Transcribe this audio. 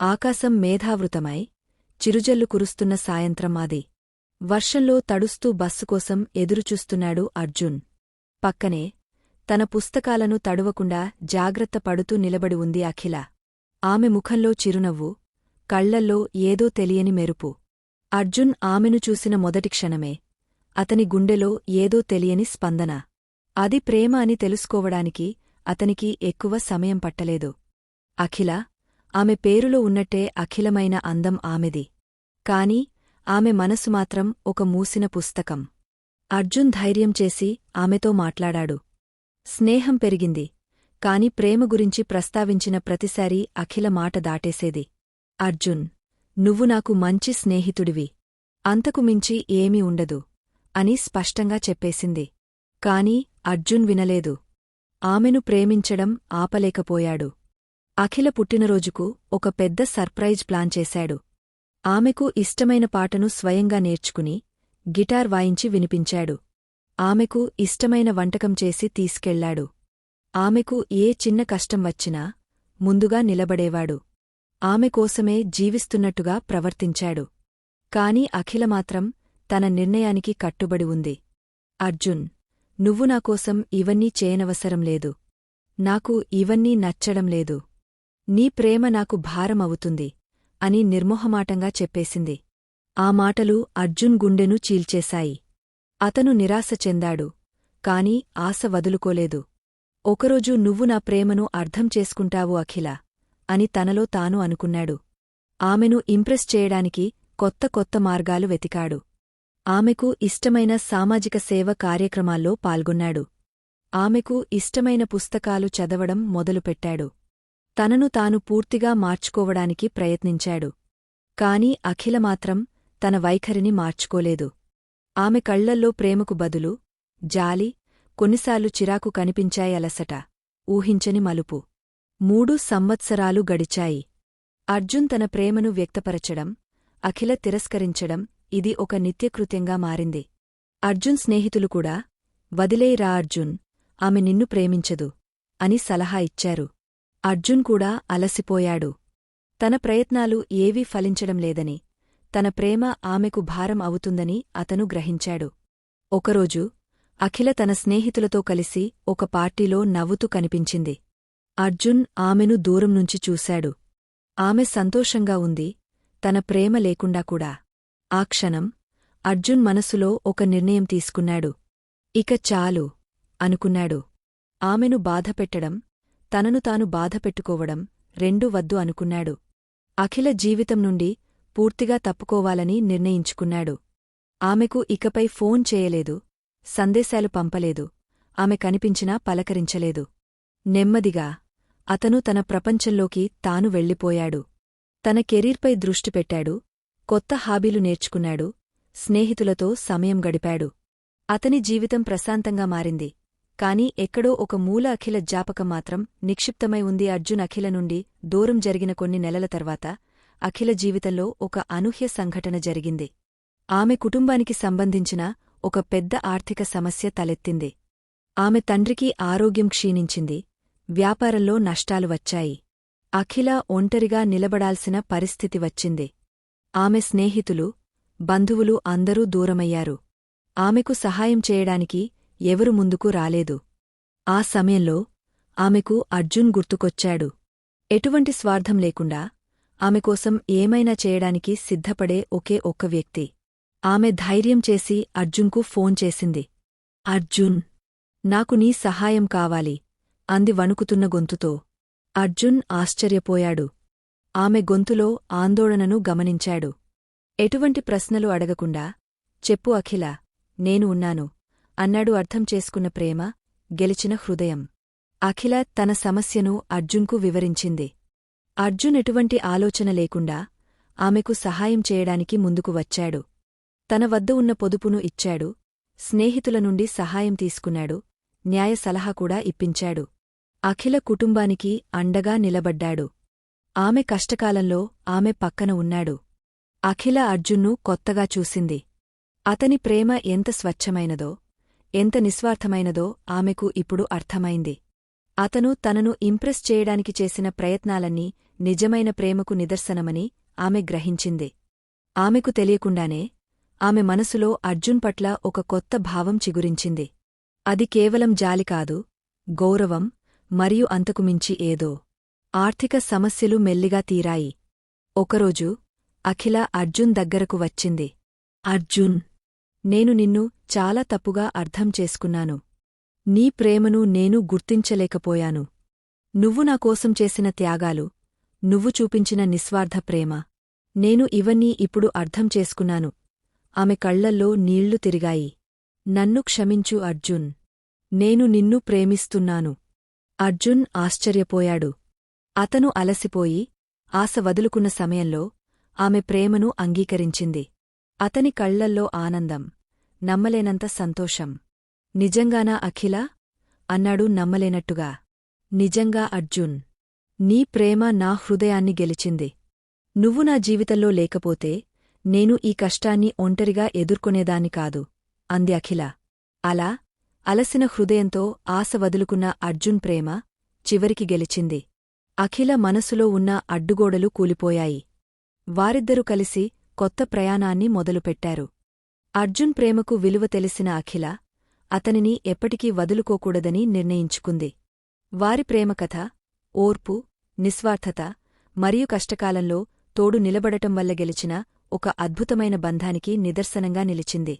ఆకాశం మేధావృతమై చిరుజల్లు కురుస్తున్న సాయంత్రం అది వర్షంలో తడుస్తూ బస్సు కోసం ఎదురుచూస్తున్నాడు అర్జున్. పక్కనే తన పుస్తకాలను తడువకుండా జాగ్రత్త పడుతూ నిలబడి ఉంది అఖిల. ఆమె ముఖంలో చిరునవ్వు కళ్ళల్లో ఏదో తెలియని మెరుపు. అర్జున్ ఆమెను చూసిన మొదటి క్షణమే అతని గుండెలో ఏదో తెలియని స్పందన. అది ప్రేమ అని తెలుసుకోవడానికి అతనికి ఎక్కువ సమయం పట్టలేదు. అఖిల ఆమె పేరులో ఉన్నట్టే అఖిలమైన అందం ఆమెది. కాని ఆమె మనసు మాత్రం ఒక మూసిన పుస్తకం. అర్జున్ ధైర్యం చేసి ఆమెతో మాట్లాడాడు. స్నేహం పెరిగింది. కాని ప్రేమ గురించి ప్రస్తావించిన ప్రతిసారీ అఖిల మాట దాటేసేది. అర్జున్ నువ్వు నాకు మంచి స్నేహితుడివి. అంతకు మించి ఏమీ ఉండదు అని స్పష్టంగా చెప్పేసింది. కాని అర్జున్ వినలేదు. ఆమెను ప్రేమించడం ఆపలేకపోయాడు. అఖిల పుట్టినరోజుకు ఒక పెద్ద సర్ప్రైజ్ ప్లాన్ చేశాడు. ఆమెకు ఇష్టమైన పాటను స్వయంగా నేర్చుకుని గిటార్ వాయించి వినిపించాడు. ఆమెకు ఇష్టమైన వంటకం చేసి తీసుకెళ్ళాడు. ఆమెకు ఏ చిన్న కష్టం వచ్చినా ముందుగా నిలబడేవాడు. ఆమె కోసమే జీవిస్తున్నట్టుగా ప్రవర్తించాడు. కాని అఖిల మాత్రం తన నిర్ణయానికి కట్టుబడి ఉంది. అర్జున్ నువ్వు నాకోసం ఇవన్నీ చేయనవసరం లేదు. నాకు ఇవన్నీ నచ్చడం లేదు. నీ ప్రేమ నాకు భారం అవుతుంది అని నిర్మోహమాటంగా చెప్పేసింది. ఆ మాటలు అర్జున్ గుండెను చీల్చేశాయి. అతను నిరాశ చెందాడు కాని ఆశ వదులుకోలేదు. ఒకరోజు నువ్వు నా ప్రేమను అర్థం చేసుకుంటావు అఖిల అని తనలో తాను అనుకున్నాడు. ఆమెను ఇంప్రెస్ చేయడానికి కొత్త కొత్త మార్గాలు వెతికాడు. ఆమెకు ఇష్టమైన సామాజిక సేవ కార్యక్రమాల్లో పాల్గొన్నాడు. ఆమెకు ఇష్టమైన పుస్తకాలు చదవడం మొదలుపెట్టాడు. తనను తాను పూర్తిగా మార్చుకోవడానికి ప్రయత్నించాడు. కాని అఖిల మాత్రం తన వైఖరిని మార్చుకోలేదు. ఆమె కళ్ళల్లో ప్రేమకు బదులు జాలి కొన్నిసార్లు చిరాకు కనిపించాయి అలసట ఊహించని మలుపు. మూడు సంవత్సరాలు గడిచాయి. అర్జున్ తన ప్రేమను వ్యక్తపరచడం అఖిల తిరస్కరించడం ఇది ఒక నిత్యకృత్యంగా మారింది. అర్జున్ స్నేహితులు కూడా వదిలేయిరా అర్జున్ ఆమె నిన్ను ప్రేమించదు అని సలహా ఇచ్చారు. అర్జున్ కూడా అలసిపోయాడు. తన ప్రయత్నాలు ఏవీ ఫలించడం లేదని తన ప్రేమ ఆమెకు భారం అవుతుందని అతను గ్రహించాడు. ఒకరోజు అఖిల తన స్నేహితులతో కలిసి ఒక పార్టీలో నవ్వుతూ కనిపించింది. అర్జున్ ఆమెను దూరం నుంచి చూశాడు. ఆమె సంతోషంగా ఉంది తన ప్రేమ లేకుండా కూడా. ఆ క్షణం అర్జున్ మనసులో ఒక నిర్ణయం తీసుకున్నాడు. ఇక చాలు అనుకున్నాడు. ఆమెను బాధపెట్టడం తనను తాను బాధపెట్టుకోవడం రెండూ వద్దు అనుకున్నాడు. అఖిల జీవితం నుండి పూర్తిగా తప్పుకోవాలని నిర్ణయించుకున్నాడు. ఆమెకు ఇకపై ఫోన్ చేయలేదు సందేశాలు పంపలేదు ఆమె కనిపించినా పలకరించలేదు. నెమ్మదిగా అతను తన ప్రపంచంలోకి తాను వెళ్ళిపోయాడు. తన కెరీర్పై దృష్టి పెట్టాడు కొత్త హాబీలు నేర్చుకున్నాడు స్నేహితులతో సమయం గడిపాడు. అతని జీవితం ప్రశాంతంగా మారింది. కాని ఎక్కడో ఒక మూల అఖిల జ్ఞాపకం మాత్రం నిక్షిప్తమై ఉంది అర్జున్ అఖిల నుండి దూరం జరిగిన కొన్ని నెలల తర్వాత అఖిల జీవితంలో ఒక అనూహ్య సంఘటన జరిగింది. ఆమె కుటుంబానికి సంబంధించిన ఒక పెద్ద ఆర్థిక సమస్య తలెత్తింది. ఆమె తండ్రికి ఆరోగ్యం క్షీణించింది. వ్యాపారంలో నష్టాలు వచ్చాయి. అఖిల ఒంటరిగా నిలబడాల్సిన పరిస్థితి వచ్చింది. ఆమె స్నేహితులు బంధువులు అందరూ దూరమయ్యారు. ఆమెకు సహాయం చేయడానికి ఎవరు ముందుకు రాలేదు. ఆ సమయంలో ఆమెకు అర్జున్ గుర్తుకొచ్చాడు. ఎటువంటి స్వార్థం లేకుండా ఆమెకోసం ఏమైనా చేయడానికి సిద్ధపడే ఒకే ఒక్క వ్యక్తి. ఆమె ధైర్యం చేసి అర్జున్కు ఫోన్ చేసింది. అర్జున్ నాకు నీ సహాయం కావాలి అంది వణుకుతున్న గొంతుతో. అర్జున్ ఆశ్చర్యపోయాడు. ఆమె గొంతులో ఆందోళనను గమనించాడు. ఎటువంటి ప్రశ్నలు అడగకుండా చెప్పు అఖిల నేను ఉన్నాను. అన్నాడు అర్థం చేసుకున్న ప్రేమ గెలిచిన హృదయం. అఖిల తన సమస్యను అర్జున్కు వివరించింది. అర్జున్ ఎటువంటి ఆలోచన లేకుండా ఆమెకు సహాయం చేయడానికి ముందుకు వచ్చాడు. తన వద్ద ఉన్న పొదుపును ఇచ్చాడు. స్నేహితుల నుండి సహాయం తీసుకున్నాడు. న్యాయ సలహా కూడా ఇప్పించాడు. అఖిల కుటుంబానికి అండగా నిలబడ్డాడు. ఆమె కష్టకాలంలో ఆమె పక్కన ఉన్నాడు. అఖిల అర్జున్ను కొత్తగా చూసింది. అతని ప్రేమ ఎంత స్వచ్ఛమైనదో ఎంత నిస్వార్థమైనదో ఆమెకు ఇప్పుడు అర్థమైంది. అతను తనను ఇంప్రెస్ చేయడానికి చేసిన ప్రయత్నాలన్నీ నిజమైన ప్రేమకు నిదర్శనమని ఆమె గ్రహించింది. ఆమెకు తెలియకుండానే ఆమె మనసులో అర్జున్ పట్ల ఒక కొత్త భావం చిగురించింది. అది కేవలం జాలి కాదు గౌరవం మరియు అంతకుమించి ఏదో. ఆర్థిక సమస్యలు మెల్లిగా తీరాయి. ఒకరోజు అఖిల అర్జున్ దగ్గరకు వచ్చింది. అర్జున్ నేను నిన్ను చాలా తప్పుగా అర్థం చేసుకున్నాను. నీ ప్రేమను నేను గుర్తించలేకపోయాను. నువ్వు నాకోసం చేసిన త్యాగాలు నువ్వు చూపించిన నిస్వార్థ ప్రేమ. నేను ఇవన్నీ ఇప్పుడు అర్థం చేసుకున్నాను. ఆమె కళ్ళల్లో నీళ్ళు తిరిగాయి. నన్ను క్షమించు అర్జున్. నేను నిన్ను ప్రేమిస్తున్నాను. అర్జున్ ఆశ్చర్యపోయాడు. అతను అలసిపోయి ఆశ వదులుకున్న సమయంలో ఆమె ప్రేమను అంగీకరించింది. అతని కళ్ళల్లో ఆనందం. నమ్మలేనంత సంతోషం. నిజంగానా అఖిల? అన్నాడు నమ్మలేనట్టుగా. నిజంగా అర్జున్ నీ ప్రేమ నా హృదయాన్ని గెలిచింది. నువ్వు నా జీవితంలో లేకపోతే నేను ఈ కష్టాన్ని ఒంటరిగా ఎదుర్కొనేదాన్ని కాదు అంది అఖిల. అలా అలసిన హృదయంతో ఆశ వదులుకున్న అర్జున్ ప్రేమ చివరికి గెలిచింది. అఖిల మనసులో ఉన్న అడ్డుగోడలు కూలిపోయాయి. వారిద్దరూ కలిసి కొత్త ప్రయాణాన్ని మొదలుపెట్టారు. అర్జున్ ప్రేమకు విలువ తెలిసిన అఖిల అతనిని ఎప్పటికీ వదులుకోకూడదని నిర్ణయించుకుంది. వారి ప్రేమకథ ఓర్పు నిస్వార్థత మరియు కష్టకాలంలో తోడు నిలబడటం వల్ల గెలిచిన ఒక అద్భుతమైన బంధానికి నిదర్శనంగా నిలిచింది.